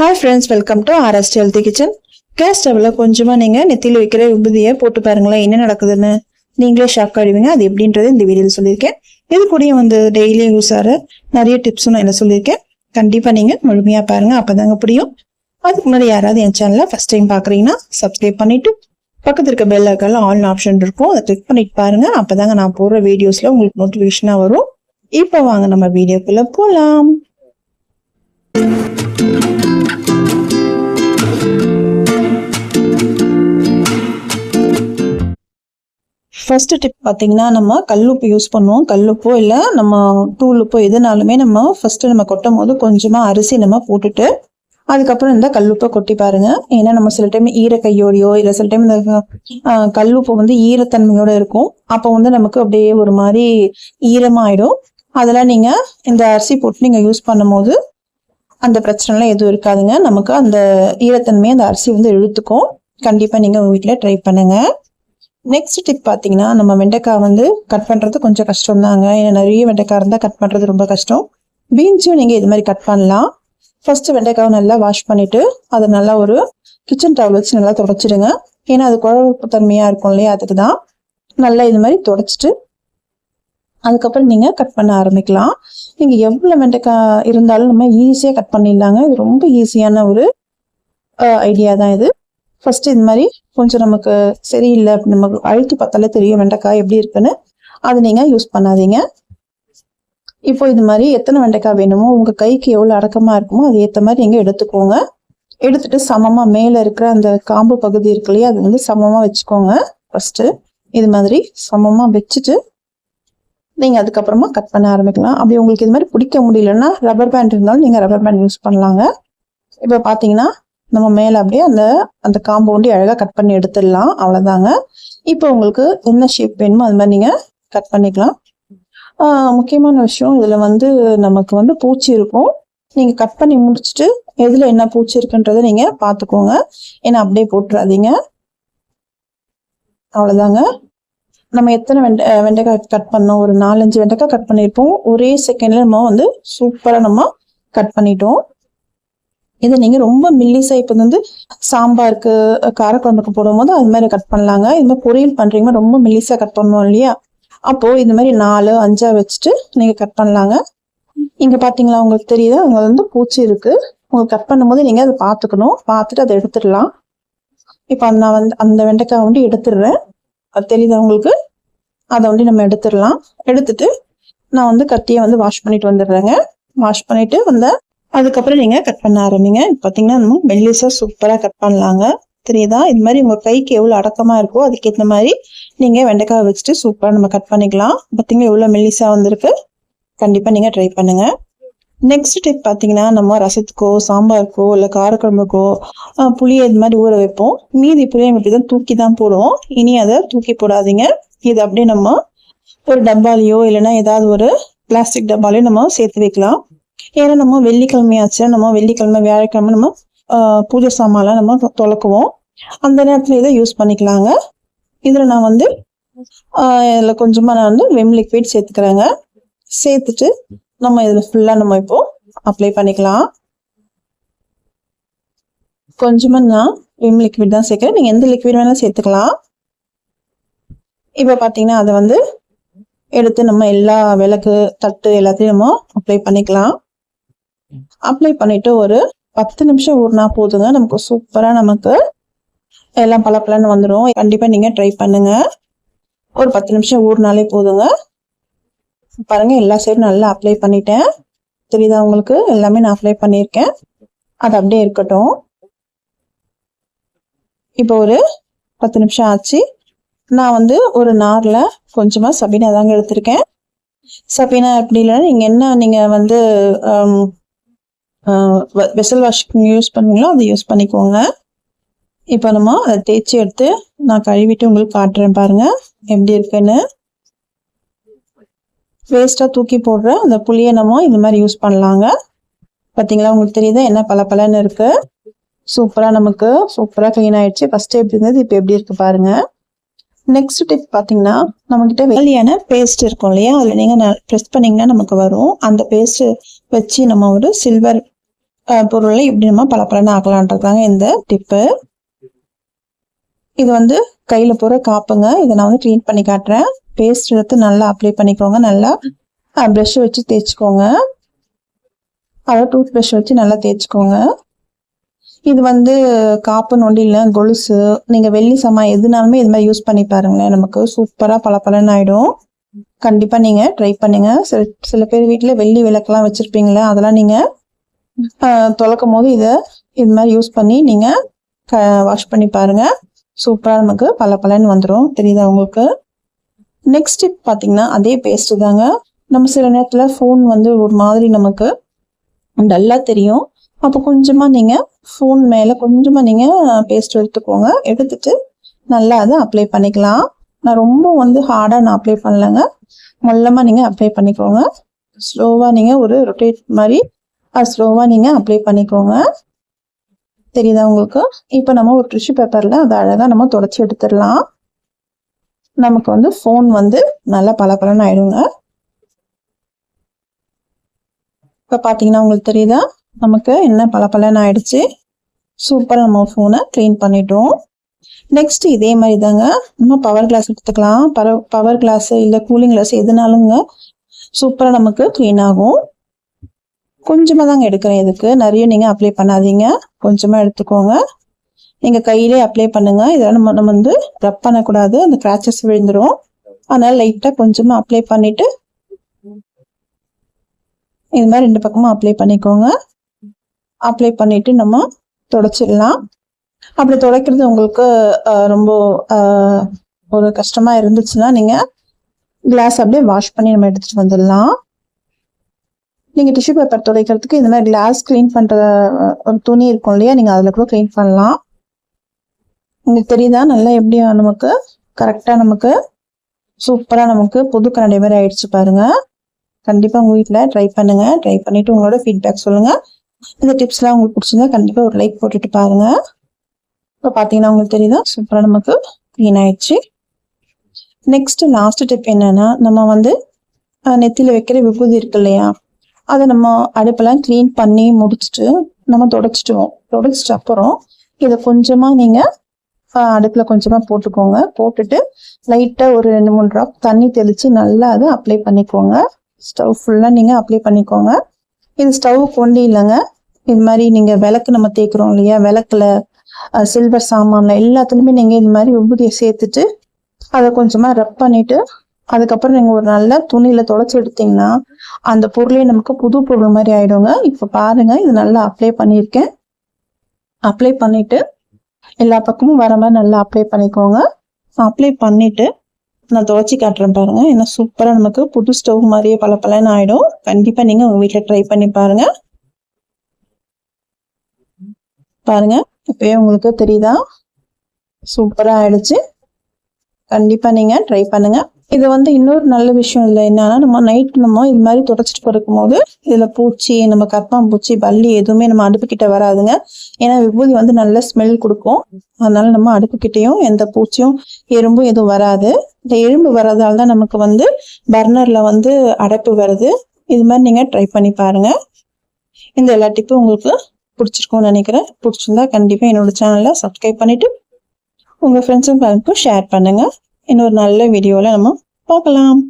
Hi friends welcome to RST healthy kitchen gas ஸ்டவ்வில் கொஞ்சமாக நீங்கள் நெத்தியில் வைக்கிற விபூதியை போட்டு பாருங்களேன் என்ன நடக்குதுன்னு. நீங்களே ஷாக் ஆடுவீங்க அது எப்படின்றது இந்த வீடியோவில் சொல்லியிருக்கேன். இது கூடயும் வந்து டெய்லி யூஸ் ஆகிற நிறைய டிப்ஸும் நான் என்ன சொல்லியிருக்கேன். கண்டிப்பாக நீங்கள் முழுமையாக பாருங்கள் அப்போ தாங்க புரியும். அதுக்கு முன்னாடி யாராவது என் சேனலில் ஃபஸ்ட் டைம் பார்க்குறீங்கன்னா சப்ஸ்கிரைப் பண்ணிவிட்டு பக்கத்தில் இருக்க பெல் ஐக்கானில் ஆல் ஆப்ஷன் இருக்கும். அதை கிளிக் பண்ணிட்டு பாருங்க. அப்பதாங்க நான் போடுற வீடியோஸ்ல உங்களுக்கு நோட்டிஃபிகேஷனா வரும். இப்போ வாங்க நம்ம வீடியோக்குள்ள போலாம். ஃபர்ஸ்ட் டிப் பார்த்தீங்கன்னா நம்ம கல்லுப்பு யூஸ் பண்ணுவோம். கல்லுப்போ இல்லை நம்ம தூளுப்போ எதுனாலுமே நம்ம ஃபர்ஸ்ட் நம்ம கொட்டும் போது கொஞ்சமாக அரிசி நம்ம போட்டுட்டு அதுக்கப்புறம் இந்த கல்லுப்பை கொட்டி பாருங்க. ஏன்னா நம்ம சில டைம் ஈர கையோடையோ இல்லை சில டைம் இந்த கல்லுப்பு வந்து ஈரத்தன்மையோட இருக்கும். அப்போ வந்து நமக்கு அப்படியே ஒரு மாதிரி ஈரமாயிடும். அதெல்லாம் நீங்க இந்த அரிசி போட்டு நீங்க யூஸ் பண்ணும்போது அந்த பிரச்சனைலாம் எதுவும் இருக்காதுங்க. நமக்கு அந்த ஈரத்தன்மையை அந்த அரிசி வந்து இழுத்துக்கும். கண்டிப்பா நீங்க உங்க வீட்டில் ட்ரை பண்ணுங்க. நெக்ஸ்ட் டிப் பார்த்தீங்கன்னா நம்ம வெண்டைக்காய் வந்து கட் பண்ணுறது கொஞ்சம் கஷ்டம் தாங்க ஏன்னா நிறைய வெண்டைக்காய் இருந்தால் கட் பண்ணுறது ரொம்ப கஷ்டம். பீன்ஸும் நீங்கள் இது மாதிரி கட் பண்ணலாம். ஃபர்ஸ்ட் வெண்டைக்காவை நல்லா வாஷ் பண்ணிவிட்டு அதை நல்லா ஒரு கிச்சன் டவல் வச்சு நல்லா தொடச்சிடுங்க. ஏன்னா அது குழம்பு தன்மையாக இருக்கும் இல்லையா அதுக்கு தான் நல்லா இது மாதிரி தொடச்சிட்டு அதுக்கப்புறம் நீங்கள் கட் பண்ண ஆரம்பிக்கலாம். நீங்கள் எவ்வளோ வெண்டைக்காய் இருந்தாலும் நம்ம ஈஸியாக கட் பண்ணிடலாங்க. இது ரொம்ப ஈஸியான ஒரு ஐடியா தான் இது. ஃபஸ்ட்டு இது மாதிரி கொஞ்சம் நமக்கு சரியில்லை நமக்கு அழுத்தி பார்த்தாலே தெரியும் வெண்டைக்காய் எப்படி இருக்குன்னு. அது நீங்கள் யூஸ் பண்ணாதீங்க. இப்போ இது மாதிரி எத்தனை வெண்டைக்காய் வேணுமோ உங்கள் கைக்கு எவ்வளோ அடக்கமாக இருக்குமோ அது ஏற்ற மாதிரி நீங்கள் எடுத்துக்கோங்க. எடுத்துட்டு சமமாக மேலே இருக்கிற அந்த காம்பு பகுதி இருக்கு இல்லையா அது வந்து சமமாக வச்சுக்கோங்க ஃபஸ்ட்டு இது மாதிரி சமமாக வச்சுட்டு நீங்கள் அதுக்கப்புறமா கட் பண்ண ஆரம்பிக்கலாம். அப்படி உங்களுக்கு இது மாதிரி பிடிக்க முடியலன்னா ரப்பர் பேண்ட் இருந்தாலும் நீங்கள் ரப்பர் பேண்ட் யூஸ் பண்ணலாங்க. இப்போ பார்த்தீங்கன்னா நம்ம மேலே அப்படியே அந்த அந்த காம்பு ஒண்டி அழகாக கட் பண்ணி எடுத்துடலாம். அவ்வளோதாங்க இப்போ உங்களுக்கு என்ன ஷேப் வேணுமோ அது மாதிரி நீங்கள் கட் பண்ணிக்கலாம். முக்கியமான விஷயம் இதில் வந்து நமக்கு வந்து பூச்சி இருக்கும். நீங்கள் கட் பண்ணி முடிச்சுட்டு எதில் என்ன பூச்சி இருக்குன்றதை நீங்கள் பார்த்துக்கோங்க. ஏன்னா அப்படியே போட்டுறாதீங்க. அவ்வளோதாங்க நம்ம எத்தனை வெண்டை வெண்டைக்காய் கட் பண்ணோம்? ஒரு நாலஞ்சு வெண்டைக்காய் கட் பண்ணியிருப்போம். ஒரே செகண்ட்ல நம்ம வந்து சூப்பராக நம்ம கட் பண்ணிட்டோம். இது நீங்க ரொம்ப மில்லிசா இப்போ வந்து சாம்பாருக்கு காரக்குழம்புக்கு போடும்போது அது மாதிரி கட் பண்ணலாங்க. இது மாதிரி பொரியல் பண்ணுறீங்க ரொம்ப மில்லிசா கட் பண்ணுவோம் இல்லையா? அப்போ இந்த மாதிரி நாலு அஞ்சா வச்சுட்டு நீங்க கட் பண்ணலாங்க. இங்க பாத்தீங்களா உங்களுக்கு தெரியுது அங்க வந்து பூச்சி இருக்கு. உங்களுக்கு கட் பண்ணும்போது நீங்க அதை பார்த்துக்கணும் பார்த்துட்டு அதை எடுத்துடலாம். இப்போ நான் வந்து அந்த வெண்டைக்காய் வந்து எடுத்துடுறேன். அது தெரியுதா உங்களுக்கு? அதை வந்து நம்ம எடுத்துடலாம். எடுத்துட்டு நான் வந்து கத்தியை வந்து வாஷ் பண்ணிட்டு வந்துடுறேங்க. வாஷ் பண்ணிட்டு வந்தேன் அதுக்கப்புறம் நீங்கள் கட் பண்ண ஆரம்பிங்க. பார்த்தீங்கன்னா நம்ம மெல்லிஸாக சூப்பராக கட் பண்ணலாங்க. தெரியுதா? இது மாதிரி உங்கள் கைக்கு எவ்வளோ அடக்கமாக இருக்கோ அதுக்கேற்ற மாதிரி நீங்கள் வெண்டைக்காய் வச்சுட்டு சூப்பராக நம்ம கட் பண்ணிக்கலாம். பார்த்தீங்கன்னா எவ்வளோ மெல்லிசா வந்திருக்கு? கண்டிப்பாக நீங்கள் ட்ரை பண்ணுங்கள் நெக்ஸ்ட் டிப் பார்த்தீங்கன்னா நம்ம ரசத்துக்கோ சாம்பாருக்கோ இல்லை காரக்குழம்புக்கோ புளியை இது மாதிரி ஊற வைப்போம். மீதி புளியை இப்படிதான் தூக்கி தான் போடுவோம். இனி அதை தூக்கி போடாதீங்க. இது அப்படியே நம்ம ஒரு டப்பாலையோ இல்லைன்னா ஏதாவது ஒரு பிளாஸ்டிக் டப்பாலையோ நம்ம சேர்த்து வைக்கலாம். ஏன்னா நம்ம வெள்ளிக்கிழமையாச்சு நம்ம வெள்ளிக்கிழமை வியாழக்கிழமை நம்ம பூஜை சாமான்லாம் நம்ம தொலக்குவோம். அந்த நேரத்தில் இதை யூஸ் பண்ணிக்கலாங்க. இதில் நான் வந்து இதில் கொஞ்சமாக நான் வந்து வெம் லிக்விட் சேர்த்துக்கிறேங்க. சேர்த்துட்டு நம்ம இதில் ஃபுல்லாக நம்ம இப்போ அப்ளை பண்ணிக்கலாம். கொஞ்சமாக நான் விம் லிக்விட் தான் சேர்க்குறேன். நீங்கள் எந்த லிக்விட் வேணாலும் சேர்த்துக்கலாம். இப்போ பார்த்தீங்கன்னா அதை வந்து எடுத்து நம்ம எல்லா விளக்கு தட்டு எல்லாத்தையும் நம்ம அப்ளை பண்ணிக்கலாம். அப்ளை பண்ணிட்டு ஒரு பத்து நிமிஷம் ஊறினா போதுங்க. நமக்கு சூப்பராக நமக்கு எல்லாம் பளபளன்னு வந்துடும் கண்டிப்பாக நீங்கள் ட்ரை பண்ணுங்க. ஒரு பத்து நிமிஷம் ஊறினாலே போதுங்க. பாருங்க எல்லா சைடும் நல்லா அப்ளை பண்ணிட்டேன். தெரியுதா உங்களுக்கு? எல்லாமே நான் அப்ளை பண்ணியிருக்கேன். அது அப்படியே இருக்கட்டும். இப்போ ஒரு பத்து நிமிஷம் ஆச்சு. நான் வந்து ஒரு நாரில் கொஞ்சமாக சபீனா தாங்க எடுத்திருக்கேன். சபீனா அப்படி இல்லைன்னா நீங்கள் என்ன நீங்கள் வந்து வெசல் வாஷ்க்கு யூஸ் பண்ணுவீங்களோ அதை யூஸ் பண்ணிக்கோங்க. இப்போ நம்ம அதை தேய்ச்சி எடுத்து நான் கழுவிட்டு உங்களுக்கு காட்டுறேன் பாருங்கள் எப்படி இருக்குன்னு. வேஸ்ட்டாக தூக்கி போடுற அந்த புளியை நம்ம இந்த மாதிரி யூஸ் பண்ணலாங்க. பார்த்தீங்களா? உங்களுக்கு தெரியுதா? என்ன பல பலன்னு இருக்குது சூப்பராக நமக்கு சூப்பராக க்ளீன் ஆகிடுச்சு ஃபஸ்ட்டு எப்படி இருந்தது இப்போ எப்படி இருக்குது பாருங்கள் நெக்ஸ்ட் டிப் பார்த்தீங்கன்னா நம்மக்கிட்ட வெளியான பேஸ்ட் இருக்கும் இல்லையா? அதில் நீங்கள் ப்ரெஸ் பண்ணிங்கன்னா நமக்கு வரும். அந்த பேஸ்ட் வச்சு நம்ம ஒரு சில்வர் பொருளை இப்படி நம்ம பலப்பலன்னு பலன்னு ஆக்கலான்றதாங்க இந்த டிப்பு இது வந்து கையில் போகிற காப்புங்க. இதை நான் வந்து க்ளீன் பண்ணி காட்டுறேன். பேஸ்ட் எடுத்து நல்லா அப்ளை பண்ணிக்கோங்க. நல்லா ப்ரெஷ் வச்சு தேய்ச்சிக்கோங்க. அதாவது டூத் ப்ரெஷ் வச்சு நல்லா தேய்ச்சிக்கோங்க. இது வந்து காப்பு நொண்டியில் கொலுசு. நீங்கள் வெள்ளி சமா எதுனாலுமே இது மாதிரி யூஸ் பண்ணி பாருங்களேன் நமக்கு சூப்பராக பல பலன் ஆகிடும் கண்டிப்பாக நீங்கள் ட்ரை பண்ணுங்கள் சில சில பேர் வீட்டில் வெள்ளி விளக்கெல்லாம் வச்சுருப்பீங்களே அதெல்லாம் நீங்கள் தொலைக்கும் போது இதை இது மாதிரி யூஸ் பண்ணி நீங்கள் க வாஷ் பண்ணி பாருங்கள் சூப்பராக நமக்கு பல பலன் வந்துடும் தெரியுதா உங்களுக்கு? நெக்ஸ்ட் பார்த்தீங்கன்னா அதே பேஸ்ட்டு தாங்க. நம்ம சில நேரத்தில் ஃபோன் வந்து ஒரு மாதிரி நமக்கு நல்லா தெரியும். அப்போ கொஞ்சமாக நீங்கள் ஃபோன் மேலே கொஞ்சமாக நீங்கள் பேஸ்ட் எடுத்துக்கோங்க. எடுத்துட்டு நல்லா அதை அப்ளை பண்ணிக்கலாம். நான் ரொம்ப வந்து ஹார்டாக நான் அப்ளை பண்ணலைங்க. மொல்லமாக நீங்கள் அப்ளை பண்ணிக்கோங்க. ஸ்லோவாக நீங்கள் ஒரு ரொட்டேட் மாதிரி அது ஸ்லோவாக நீங்கள் அப்ளை பண்ணிக்கோங்க. தெரியுதா உங்களுக்கு? இப்போ நம்ம ஒரு டிஷ்யூ பேப்பரில் அதை அழகாக நம்ம தொடச்சி எடுத்துடலாம். நமக்கு வந்து ஃபோன் வந்து நல்லா பளபளன்னு ஆயிடுங்க. இப்போ பார்த்தீங்கன்னா உங்களுக்கு தெரியுதா? நமக்கு என்ன பல பலன்னு ஆயிடுச்சு சூப்பராக நம்ம ஃபோனை க்ளீன் பண்ணிடுறோம் நெக்ஸ்ட் இதே மாதிரி தாங்க நம்ம பவர் கிளாஸ் எடுத்துக்கலாம். பவர் கிளாஸ் இல்லை கூலிங் கிளாஸ் எதுனாலுங்க சூப்பராக நமக்கு க்ளீன் ஆகும். கொஞ்சமாக தாங்க எடுக்கிறேன் இதுக்கு. நிறைய நீங்கள் அப்ளை பண்ணாதீங்க. கொஞ்சமாக எடுத்துக்கோங்க. நீங்கள் கையிலே அப்ளை பண்ணுங்க. இதெல்லாம் நம்ம நம்ம வந்து ரப் பண்ணக்கூடாது. அந்த கிராச்சஸ் விழுந்துடும் அதனால் லைட்டாக கொஞ்சமாக அப்ளை பண்ணிவிட்டு இது மாதிரி ரெண்டு பக்கமாக அப்ளை பண்ணிக்கோங்க. அப்ளை பண்ணிட்டு நம்ம தொடச்சிடலாம். அப்படி துடைக்கிறது உங்களுக்கு ரொம்ப ஒரு கஷ்டமா இருந்துச்சுன்னா நீங்க கிளாஸ் அப்படியே வாஷ் பண்ணி நம்ம எடுத்துட்டு வந்துடலாம். நீங்கள் டிஷ்யூ பேப்பர் துடைக்கிறதுக்கு இந்த மாதிரி கிளாஸ் க்ளீன் பண்ணுற ஒரு துணி இருக்கும் இல்லையா நீங்கள் அதில் கூட க்ளீன் பண்ணலாம். உங்களுக்கு தெரியுதா நல்லா எப்படி நமக்கு கரெக்டாக நமக்கு சூப்பராக நமக்கு புது கண்ணாடி மாதிரி ஆயிடுச்சு பாருங்க. கண்டிப்பாக உங்கள் வீட்டில் ட்ரை பண்ணுங்கள் ட்ரை பண்ணிவிட்டு உங்களோட ஃபீட்பேக் சொல்லுங்கள் இந்த டிப்ஸ்லாம் உங்களுக்கு பிடிச்சிருந்தா கண்டிப்பாக ஒரு லைக் போட்டுட்டு பாருங்கள் இப்போ பார்த்தீங்கன்னா உங்களுக்கு தெரியுதா? சூப்பராக நமக்கு க்ளீன் ஆயிடுச்சு. நெக்ஸ்ட் லாஸ்ட் டிப் என்னன்னா நம்ம வந்து நெத்தியில் வைக்கிற விபூதி இருக்கு இல்லையா? அதை நம்ம அடுப்பெல்லாம் க்ளீன் பண்ணி முடிச்சுட்டு நம்ம தொடச்சிட்டுவோம் தொடச்சிட்டு அப்புறம் இதை கொஞ்சமாக நீங்கள் அடுப்பில் கொஞ்சமாக போட்டுக்கோங்க. போட்டுட்டு லைட்டாக ஒரு ரெண்டு மூணு ட்ராப் தண்ணி தெளித்து நல்லா அதை அப்ளை பண்ணிக்கோங்க. ஸ்டவ் ஃபுல்லாக நீங்கள் அப்ளை பண்ணிக்கோங்க. இது ஸ்டவ் கொண்டு இல்லைங்க. இது மாதிரி நீங்கள் விளக்கு நம்ம தேய்க்கிறோம் இல்லையா? விளக்குல சில்வர் சாமான்ல எல்லாத்துலேயுமே நீங்கள் இது மாதிரி விபூதியை சேர்த்துட்டு அதை கொஞ்சமாக ரப் பண்ணிட்டு அதுக்கப்புறம் நீங்கள் ஒரு நல்ல துணியில் தொலைச்சி எடுத்தீங்கன்னா அந்த பொருளே நமக்கு புது பொருள் மாதிரி ஆயிடுங்க. இப்போ பாருங்க இது நல்லா அப்ளை பண்ணியிருக்கேன். அப்ளை பண்ணிட்டு எல்லா பக்கமும் வர மாதிரி நல்லா அப்ளை பண்ணிக்கோங்க. அப்ளை பண்ணிட்டு நான் துவச்சி காட்டுறேன் பாருங்கள் ஏன்னா சூப்பராக நமக்கு புது ஸ்டவ் மாதிரியே பல பலன்னு ஆகிடும் கண்டிப்பாக நீங்கள் உங்கள் வீட்டில் ட்ரை பண்ணி பாருங்கள் பாருங்கள் இப்போயே உங்களுக்கு தெரியுதா? சூப்பராக ஆயிடுச்சு. கண்டிப்பாக நீங்கள் ட்ரை பண்ணுங்கள் இது வந்து இன்னொரு நல்ல விஷயம் இல்லை. என்னன்னா நம்ம நைட் நம்ம இது மாதிரி தொடச்சிட்டு படுக்கும் போது இதுல பூச்சி நம்ம கற்பம் பூச்சி பள்ளி எதுவுமே நம்ம அடுப்பு கிட்ட வராதுங்க. ஏன்னா விபூதி வந்து நல்ல ஸ்மெல் கொடுக்கும். அதனால நம்ம அடுப்புக்கிட்டையும் எந்த பூச்சியும் எறும்பும் எதுவும் வராது. இந்த எலும்பு வர்றதால தான் நமக்கு வந்து பர்னரில் வந்து அடைப்பு வருது. இது மாதிரி நீங்கள் ட்ரை பண்ணி பாருங்க. இந்த எல்லா டிப்பும் உங்களுக்கு பிடிச்சிருக்கும்னு நினைக்கிறேன். பிடிச்சிருந்தா கண்டிப்பாக என்னோட சேனலை சப்ஸ்கிரைப் பண்ணிவிட்டு உங்கள் ஃப்ரெண்ட்ஸும் ஷேர் பண்ணுங்கள் இன்னொரு நல்ல வீடியோவில் நம்ம பார்க்கலாம்.